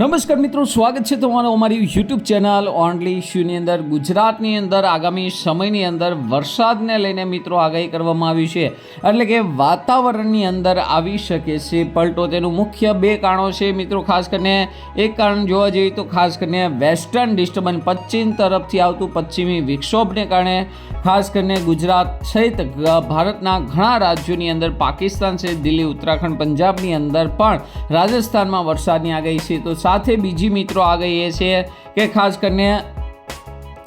નમસ્કાર મિત્રો, સ્વાગત છે તમારો અમારી યુટ્યુબ ચેનલ ઓનલી શ્યુની અંદર. ગુજરાતની અંદર આગામી સમયની અંદર વરસાદને લઈને મિત્રો આગાહી કરવામાં આવી છે. એટલે કે વાતાવરણની અંદર આવી શકે છે પલટો. તેનું મુખ્ય બે કારણો છે મિત્રો, ખાસ કરીને એક કારણ જોવા જઈએ તો ખાસ કરીને વેસ્ટર્ન ડિસ્ટર્બન્સ પશ્ચિમ તરફથી આવતું પશ્ચિમી વિક્ષોભને કારણે ખાસ કરીને ગુજરાત સહિત ભારતના ઘણા રાજ્યોની અંદર, પાકિસ્તાન છે દિલ્હી, ઉત્તરાખંડ, પંજાબની અંદર પણ રાજસ્થાનમાં વરસાદની આગાહી છે. તો સાથે બીજી મિત્રો આ એ છે કે ખાસ કરીને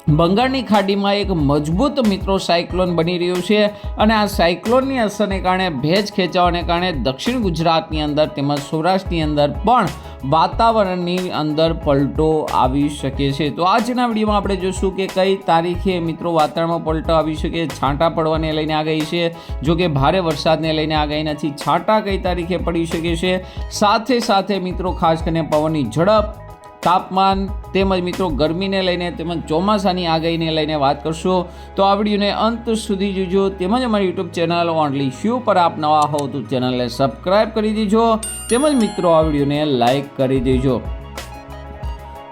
બંગાળની ખાડીમાં એક મજબૂત મિત્રો સાયક્લોન બની રહ્યું છે અને આ સાયક્લોનની અસરને કારણે ભેજ ખેંચાવાને કારણે દક્ષિણ ગુજરાતની અંદર તેમજ સૌરાષ્ટ્રની અંદર પણ વાતાવરણની અંદર પલટો આવી શકે છે. તો આજના વિડીયોમાં આપણે જોશું કે કઈ તારીખે મિત્રો વાતાવરણમાં પલટો આવી શકે, છાંટા પડવાને લઈને આગાહી છે જો કે ભારે વરસાદને લઈને આગાહી નથી. છાંટા કઈ તારીખે પડી શકે છે? સાથે સાથે મિત્રો ખાસ કરીને પવનની ઝડપ તાપમાન તેમજ મિત્રો ગરમીને લઈને તેમજ ચોમાસાની આગાહીને લઈને વાત કરશો. તો આ વિડીયોને અંત સુધી જોજો. તેમજ અમારી યુટ્યુબ ચેનલ ઓનલી શ્યુ પર આપ નવા હો તો ચેનલને સબસ્ક્રાઈબ કરી દેજો. તેમજ મિત્રો આ વિડીયોને લાઈક કરી દેજો.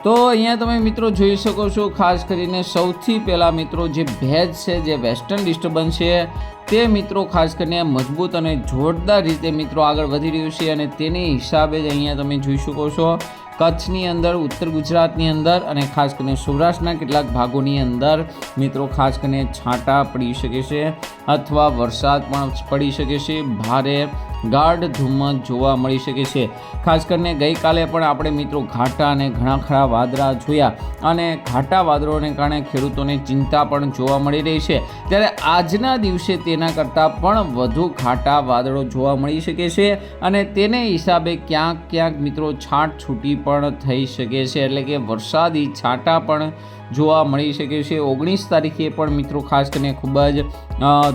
તો અહીંયા તમે મિત્રો જોઈ શકો છો, ખાસ કરીને સૌથી પહેલાં મિત્રો જે ભેજ છે, જે વેસ્ટર્ન ડિસ્ટર્બન્સ છે, તે મિત્રો ખાસ કરીને મજબૂત અને જોરદાર રીતે મિત્રો આગળ વધી રહ્યું છે અને તેની હિસાબે જ અહીંયા તમે જોઈ શકો છો કચ્છની અંદર, ઉત્તર ગુજરાતની અંદર અને ખાસ કરીને સૌરાષ્ટ્રના કેટલાક ભાગોની અંદર મિત્રો ખાસ કરીને છાંટા પડી શકે છે અથવા વરસાદ પણ પડી શકે છે. ભારે ગાઢ ધુમ્મસ જોવા મળી શકે છે. ખાસ કરીને ગઈકાલે પણ આપણે મિત્રો ઘાટા અને ઘણા ખરા વાદળા જોયા અને ઘાટા વાદળોને કારણે ખેડૂતોને ચિંતા પણ જોવા મળી રહી છે. ત્યારે આજના દિવસે તેના કરતાં પણ વધુ ઘાટા વાદળો જોવા મળી શકે છે અને તેને હિસાબે ક્યાંક ક્યાંક મિત્રો છાંટ છૂટી પણ થઈ શકે છે. એટલે કે વરસાદી છાંટા પણ જોવા મળી શકે છે. ઓગણીસ તારીખે પણ મિત્રો ખાસ કરીને ખૂબ જ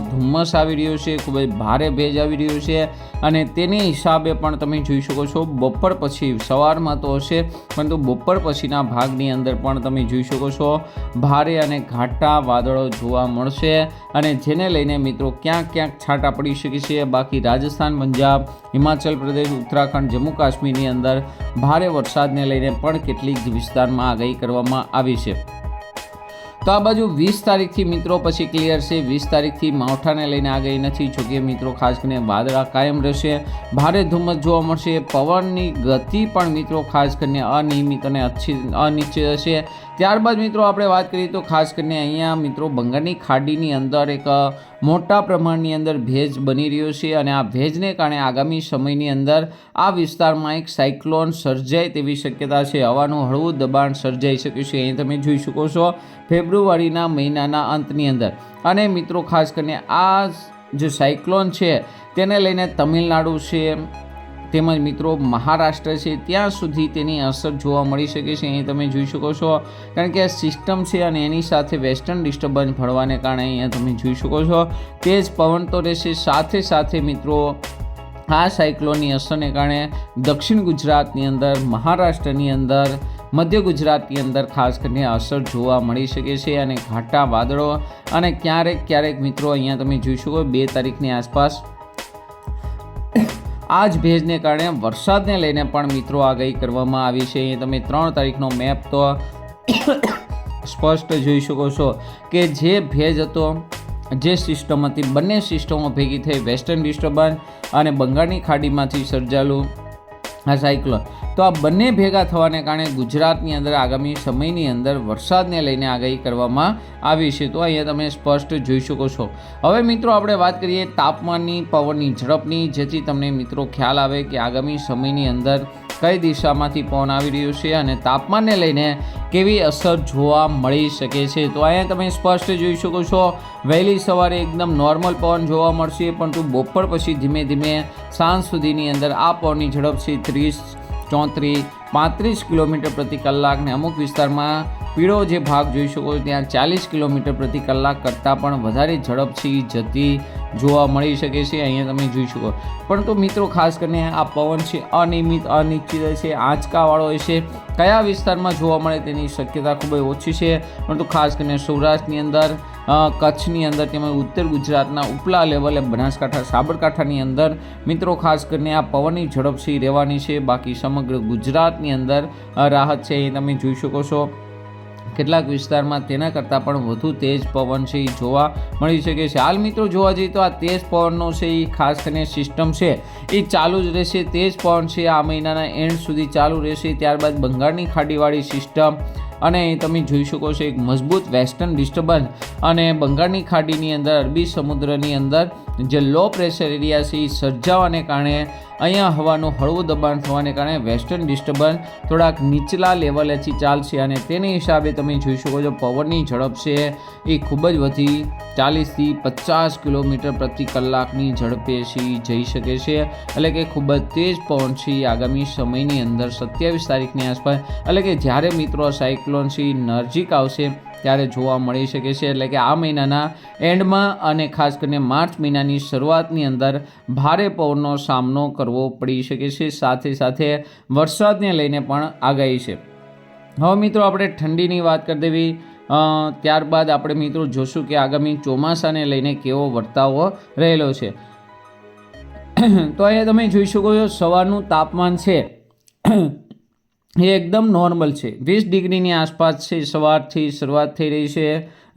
ધુમ્મસ આવી રહ્યો છે, ખૂબ જ ભારે ભેજ આવી રહ્યો છે અને તેની હિસાબે પણ તમે જોઈ શકો છો બપોર પછી સવારમાં તો હશે, પરંતુ બપોર પછીના ભાગની અંદર પણ તમે જોઈ શકો છો. ભારે અને ઘાટા વાદળો જોવા મળશે. અને જેને લઈને મિત્રો ક્યાંક ક્યાંક છાંટા પડી શકે છે. બાકી રાજસ્થાન, પંજાબ, હિમાચલ પ્રદેશ, ઉત્તરાખંડ, જમ્મુ કાશ્મીરની અંદર ભારે વરસાદને લઈને પણ કેટલીક વિસ્તારમાં આગાહી કરવામાં આવી છે. તો આ બાજુ વીસ તારીખથી મિત્રો પછી ક્લિયર છે. વીસ તારીખથી માવઠાને લઈને આગાહી નથી. જોકે મિત્રો ખાસ કરીને વાદળા કાયમ રહેશે. ભારે ધુમ્મસ જોવા મળશે. પવનની ગતિ પણ મિત્રો ખાસ કરીને અનિયમિત અને અનિશ્ચિત હશે. ત્યારબાદ મિત્રો આપણે વાત કરીએ તો ખાસ કરીને અહીંયા મિત્રો બંગાળની ખાડીની અંદર એક મોટા પ્રમાણની અંદર ભેજ બની રહ્યો છે અને આ ભેજને કારણે આગામી સમયની અંદર આ વિસ્તારમાં એક સાયક્લોન સર્જાય તેવી શક્યતા છે. હવાનું હળવું દબાણ સર્જાઈ શક્યું છે. અહીં તમે જોઈ શકો છો ફેબ્રુઆરીના મહિનાના અંતની અંદર. અને મિત્રો, ખાસ કરીને આ જે સાયક્લોન છે, તેને લઈને તમિલનાડુ છે તેમજ મિત્રો મહારાષ્ટ્ર છે, ત્યાં સુધી તેની અસર જોવા મળી શકે છે. અહીં તમે જોઈ શકો છો, કારણ કે આ સિસ્ટમ છે અને એની સાથે વેસ્ટર્ન ડિસ્ટર્બન્સ ભળવાને કારણે અહીંયા તમે જોઈ શકો છો. તેજ પવન તો રહેશે, સાથે સાથે મિત્રો આ સાયક્લોનની અસરને કારણે દક્ષિણ ગુજરાતની અંદર, મહારાષ્ટ્રની અંદર, મધ્ય ગુજરાતની અંદર ખાસ કરીને અસર જોવા મળી શકે છે અને ઘાટા વાદળો અને ક્યારેક ક્યારેક મિત્રો અહીંયા તમે જોઈ શકો, બે તારીખની આસપાસ આ જ ભેજને કારણે વરસાદને લઈને પણ મિત્રો આગાહી કરવામાં આવી છે. અહીં તમે ત્રણ તારીખનો મેપ તો સ્પષ્ટ જોઈ શકો છો કે જે ભેજ હતો, જે સિસ્ટમ હતી, બંને સિસ્ટમો ભેગી થઈ વેસ્ટર્ન ડિસ્ટર્બન્સ અને બંગાળની ખાડીમાંથી સર્જાયેલું આ સાયક્લોન. તો આ બંને ભેગા થવાને કારણે ગુજરાતની અંદર આગામી સમયની અંદર વરસાદને લઈને આગાહી કરવામાં આવી છે. તો અહીંયા તમે સ્પષ્ટ જોઈ શકો છો. હવે મિત્રો આપણે વાત કરીએ તાપમાનની, પવનની, ઝડપની. જેથી તમને મિત્રો ખ્યાલ આવે કે આગામી સમયની અંદર કઈ દિશામાંથી પવન આવી રહ્યું છે અને તાપમાનને લઈને કેવી અસર જોવા મળી શકે છે? તો અહીંયા તમે સ્પષ્ટ જોઈ શકો છો, વહેલી સવારે એકદમ નોર્મલ પવન જોવા મળશે, પરંતુ બપોર પછી ધીમે ધીમે સાંજ સુધીની અંદર આ પવનની ઝડપ છે ત્રીસ, ચોત્રીસ, પાંત્રીસ કિલોમીટર પ્રતિ કલાકને અમુક વિસ્તારમાં પીળો જે ભાગ જોઈ શકો છો, ત્યાં ચાલીસ કિલોમીટર પ્રતિ કલાક કરતાં પણ વધારે ઝડપથી જતી જોવા મળી શકે છે, અહીંયા તમે જોઈ શકો. પરંતુ મિત્રો, ખાસ કરીને આ પવન છે, અનિયમિત, અનિશ્ચિત છે, આંચકાવાળો છે કયા વિસ્તારમાં જોવા મળે તેની શક્યતા ખૂબ જ ઓછી છે. પરંતુ ખાસ કરીને સૌરાષ્ટ્રની અંદર કચ્છની અંદર તેમજ ઉત્તર ગુજરાતના ઉપલા લેવલે બનાસકાંઠા, સાબરકાંઠાની અંદર મિત્રો, ખાસ કરીને આ પવનની ઝડપથી રહેવાની છે. બાકી સમગ્ર ગુજરાતની અંદર રાહત છે, એ તમે જોઈ શકો છો. કેટલાક વિસ્તારમાં તેના કરતાં પણ વધુ તેજ પવન છે એ જોવા મળી શકે છે. હાલ મિત્રો જોવા જઈએ તો આ તેજ પવનનો છે એ ખાસ કરીને સિસ્ટમ છે. એ ચાલુ જ રહેશે, તેજ પવન છે આ મહિનાના એન્ડ સુધી ચાલુ રહેશે. ત્યારબાદ બંગાળની ખાડીવાળી સિસ્ટમ અને તમે જોઈ શકો છો એક મજબૂત વેસ્ટર્ન ડિસ્ટર્બન્સ અને બંગાળની ખાડીની અંદર અરબી સમુદ્રની અંદર જે લો પ્રેશર એરિયા છે એ સર્જાવાને કારણે અહીંયા હવાનું હળવું દબાણ થવાને કારણે વેસ્ટર્ન ડિસ્ટર્બન્સ થોડાક નીચલા લેવલેથી ચાલશે અને તેની હિસાબે તમે જોઈ શકો છો પવનની ઝડપ છે. એ ખૂબ જ વધી ચાલીસથી પચાસ કિલોમીટર પ્રતિ કલાકની ઝડપે જઈ શકે છે. એટલે કે ખૂબ જ તેજ પવન છે આગામી સમયની અંદર સત્યાવીસ તારીખની આસપાસ. એટલે કે જ્યારે મિત્રો સાયક્લોન છે નજીક આવશે ત્યારે જોવા મળી શકે છે એટલે કે આ મહિનાના એન્ડમાં અને ખાસ કરીને માર્ચ મહિનાની શરૂઆતની અંદર ભારે પવનનો સામનો કરવો પડી શકે છે. સાથે સાથે વરસાદને લઈને પણ આગાહી છે. હવે મિત્રો આપણે ઠંડીની વાત કરી દેવી. ત્યારબાદ આપણે મિત્રો જોશું કે આગામી ચોમાસાને લઈને કેવો વર્તાવો રહેલો છે. તો અહીંયા તમે જોઈ શકો છો સવારનું તાપમાન છે. એ એકદમ નોર્મલ છે. વીસ ડિગ્રીની આસપાસ છે, સવારથી શરૂઆત થઈ રહી છે,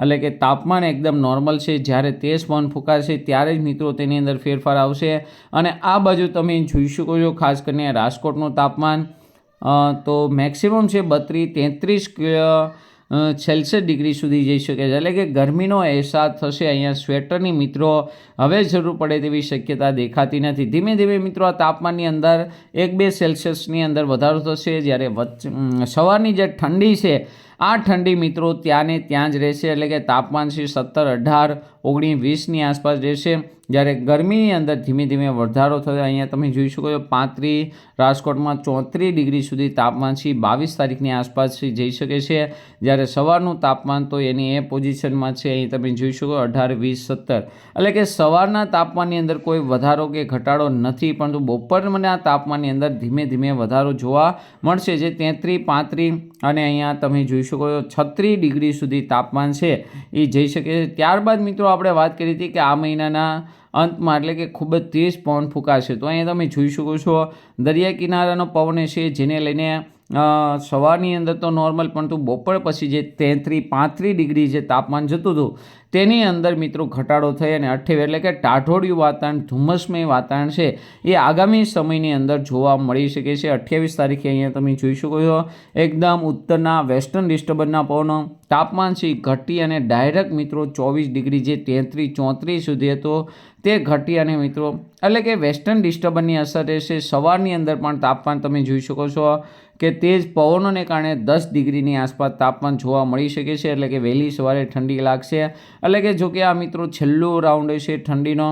એટલે કે તાપમાન એકદમ નોર્મલ છે. જ્યારે તેજ પવન ફૂંકાશે ત્યારે જ મિત્રો તેની અંદર ફેરફાર આવશે. અને આ બાજુ તમે જોઈ શકો છો, ખાસ કરીને રાજકોટનું તાપમાન. તો મેક્સિમમ છે બત્રીસ, તેત્રીસ સેલ્સિયસ ડિગ્રી સુધી જઈ શકે છે. એટલે કે ગરમીનો અહેસાસ થશે, અહીંયા સ્વેટરની મિત્રો હવે જરૂર પડે તેવી શક્યતા દેખાતી નથી. ધીમે ધીમે મિત્રો આ તાપમાનની અંદર એક બે સેલ્સિયસની અંદર વધારો થશે. જ્યારે વચ્ચે સવારની જે ઠંડી છે આ ઠંડી મિત્રો ત્યાંને ત્યાં જ રહેશે, એટલે કે તાપમાન છે સત્તર, અઢાર, ઓગણીસ, વીસની આસપાસ રહેશે. જ્યારે ગરમીની અંદર ધીમે ધીમે વધારો થશે અહીંયા તમે જોઈ શકો છો પાંત્રીસ, રાજકોટમાં ચોત્રીસ ડિગ્રી સુધી તાપમાન છે. બાવીસ તારીખની આસપાસ જઈ શકે છે. જ્યારે સવારનું તાપમાન, તો એની એ પોઝિશનમાં છે, અહીં તમે જોઈ શકો અઢાર, વીસ, સત્તર. એટલે કે સવારના તાપમાનની અંદર કોઈ વધારો કે ઘટાડો નથી, પરંતુ બપોરના તાપમાનની અંદર ધીમે ધીમે વધારો જોવા મળશે. જે તેત્રીસ, પાંત્રીસ અને અહીંયા તમે જોઈ શકો છો છત્રીસ ડિગ્રી સુધી તાપમાન છે. એ જઈ શકે છે. ત્યારબાદ મિત્રો આપણે વાત કરી હતી કે આ મહિનાના અંતમાં એટલે કે ખૂબ જ તેજ પવન ફૂંકાશે. તો અહીંયા તમે જોઈ શકો છો દરિયા કિનારાનો પવન છે જેને લઈને સવારની અંદર તો નોર્મલ પરંતુ બપોર પછી જે તેત્રીસ પાંત્રીસ ડિગ્રી જે તાપમાન જતું હતું, તેની અંદર મિત્રો ઘટાડો થઈ અને અઠ્ઠાવીસ એટલે કે ટાઢોડિયું વાતાવરણ, ધુમ્મસમય વાતાવરણ છે, એ આગામી સમયની અંદર જોવા મળી શકે છે. અઠ્યાવીસ તારીખે અહીંયા તમે જોઈ શકો છો, એકદમ ઉત્તરના, વેસ્ટર્ન ડિસ્ટર્બન્સના પવનો, તાપમાન છે ઘટી અને ડાયરેક્ટ મિત્રો ચોવીસ ડિગ્રી જે તેત્રીસ ચોત્રીસ સુધી હતો, તે ઘટી અને મિત્રો, એટલે કે વેસ્ટર્ન ડિસ્ટર્બન્સની અસર રહેશે. સવારની અંદર પણ તાપમાન તમે જોઈ શકો છો કે તેજ પવનોને કારણે દસ ડિગ્રીની આસપાસ તાપમાન જોવા મળી શકે છે. એટલે કે વહેલી સવારે ઠંડી લાગશે. એટલે કે જો કે આ મિત્રો છેલ્લો રાઉન્ડ છે ઠંડીનો.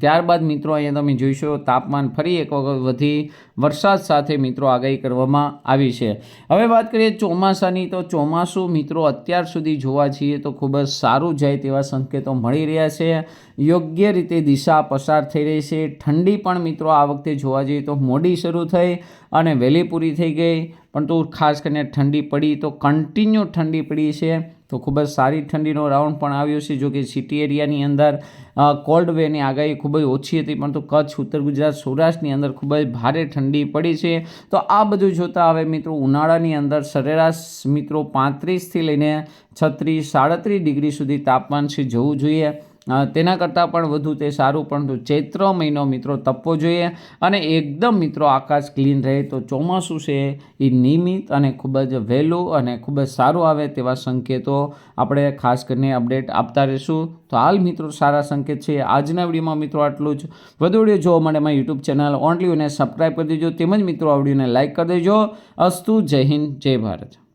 ત્યારબાદ મિત્રો અહીંયા તમે જોઈશો, તાપમાન ફરી એક વખત વધી, વરસાદ સાથે મિત્રો આગાહી કરવામાં આવી છે. હવે વાત કરીએ ચોમાસાની, તો ચોમાસું મિત્રો અત્યાર સુધી જોવા જઈએ તો ખૂબ જ સારું જાય તેવા સંકેતો મળી રહ્યા છે. યોગ્ય રીતે દિશા પસાર થઈ રહી છે. ઠંડી પણ મિત્રો આ વખતે જોવા જઈએ તો મોડી શરૂ થઈ અને વહેલી પૂરી થઈ ગઈ. પરંતુ ખાસ કરીને ઠંડી પડી તો કન્ટિન્યુ ઠંડી પડી છે. તો ખૂબ જ સારી ઠંડીનો રાઉન્ડ પણ આવ્યો છે જો કે સિટી એરિયાની અંદર કોલ્ડ વેની આગાહી ખૂબ જ ઓછી હતી, પરંતુ કચ્છ, ઉત્તર ગુજરાત, સૌરાષ્ટ્રની અંદર ખૂબ જ ભારે ઠંડી પડી છે. તો આ બધું જોતાં હવે મિત્રો ઉનાળાની અંદર સરેરાશ મિત્રો પાંત્રીસથી લઈને છત્રીસ, સાડત્રીસ ડિગ્રી સુધી તાપમાન છે, જવું જોઈએ. તેના કરતાં પણ વધુ તે સારું, પરંતુ ચૈત્ર મહિનો મિત્રો તપવો જોઈએ અને એકદમ મિત્રો આકાશ ક્લીન રહે તો ચોમાસું છે, એ નિયમિત અને ખૂબ જ વહેલું અને ખૂબ જ સારું આવે તેવા સંકેતો આપણે ખાસ કરીને અપડેટ આપતા રહીશું. તો હાલ મિત્રો સારા સંકેત છે, આજના વિડીયોમાં મિત્રો આટલું જ. વધુ વીડિયો જોવા માટે મારી યુટ્યુબ ચેનલ ઓનલી અને સબસ્ક્રાઈબ કરી દેજો, તેમજ મિત્રો આ વિડીયોને લાઇક કરી દેજો. અસ્તુ, જય હિન્દ, જય ભારત.